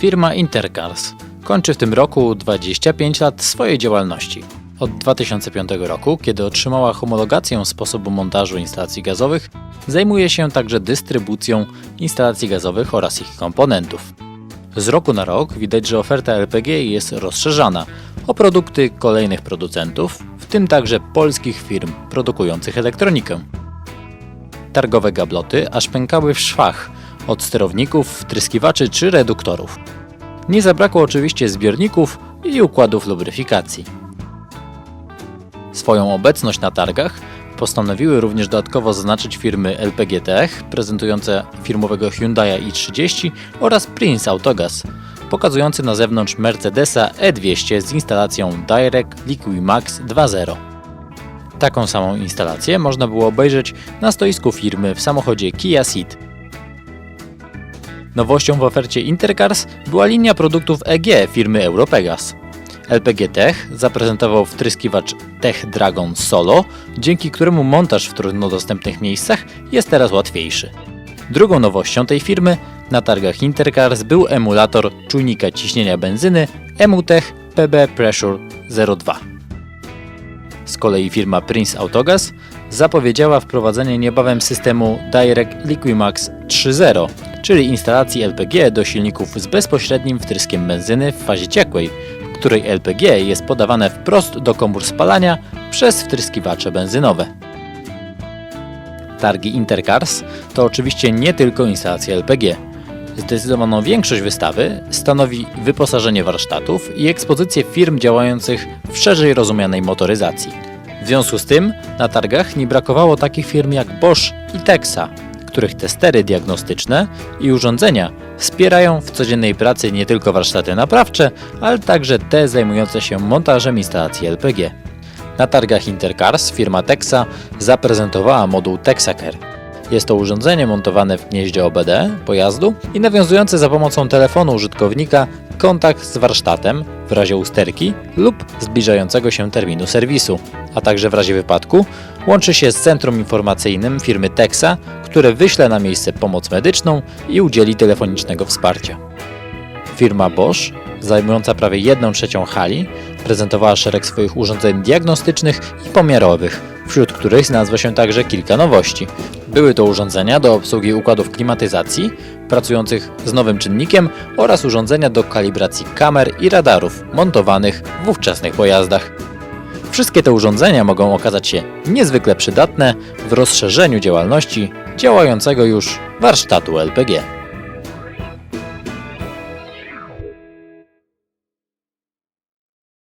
Firma Intercars kończy w tym roku 25 lat swojej działalności. Od 2005 roku, kiedy otrzymała homologację sposobu montażu instalacji gazowych, zajmuje się także dystrybucją instalacji gazowych oraz ich komponentów. Z roku na rok widać, że oferta LPG jest rozszerzana o produkty kolejnych producentów, w tym także polskich firm produkujących elektronikę. Targowe gabloty aż pękały w szwach od sterowników, wtryskiwaczy czy reduktorów. Nie zabrakło oczywiście zbiorników i układów lubryfikacji. Swoją obecność na targach postanowiły również dodatkowo zaznaczyć firmy LPG Tech, prezentujące firmowego Hyundai i30 oraz Prince Autogas, pokazujący na zewnątrz Mercedesa E200 z instalacją Direct Liquimax 2.0. Taką samą instalację można było obejrzeć na stoisku firmy w samochodzie Kia Ceed. Nowością w ofercie Intercars była linia produktów EG firmy Europegas. LPG Tech zaprezentował wtryskiwacz Tech Dragon Solo, dzięki któremu montaż w trudno dostępnych miejscach jest teraz łatwiejszy. Drugą nowością tej firmy na targach Intercars był emulator czujnika ciśnienia benzyny Emutech PB Pressure 02. Z kolei firma Prince Autogas zapowiedziała wprowadzenie niebawem systemu Direct Liquimax 3.0, czyli instalacji LPG do silników z bezpośrednim wtryskiem benzyny w fazie ciekłej, w której LPG jest podawane wprost do komór spalania przez wtryskiwacze benzynowe. Targi Intercars to oczywiście nie tylko instalacja LPG. Zdecydowaną większość wystawy stanowi wyposażenie warsztatów i ekspozycje firm działających w szerzej rozumianej motoryzacji. W związku z tym na targach nie brakowało takich firm jak Bosch i Texa, których testery diagnostyczne i urządzenia wspierają w codziennej pracy nie tylko warsztaty naprawcze, ale także te zajmujące się montażem instalacji LPG. Na targach Intercars firma Texa zaprezentowała moduł Texaker. Jest to urządzenie montowane w gnieździe OBD pojazdu i nawiązujące za pomocą telefonu użytkownika kontakt z warsztatem w razie usterki lub zbliżającego się terminu serwisu, a także w razie wypadku łączy się z centrum informacyjnym firmy Texa, które wyśle na miejsce pomoc medyczną i udzieli telefonicznego wsparcia. Firma Bosch, zajmująca prawie 1 trzecią hali, prezentowała szereg swoich urządzeń diagnostycznych i pomiarowych, wśród których znalazło się także kilka nowości. Były to urządzenia do obsługi układów klimatyzacji, pracujących z nowym czynnikiem oraz urządzenia do kalibracji kamer i radarów montowanych w ówczesnych pojazdach. Wszystkie te urządzenia mogą okazać się niezwykle przydatne w rozszerzeniu działalności działającego już warsztatu LPG.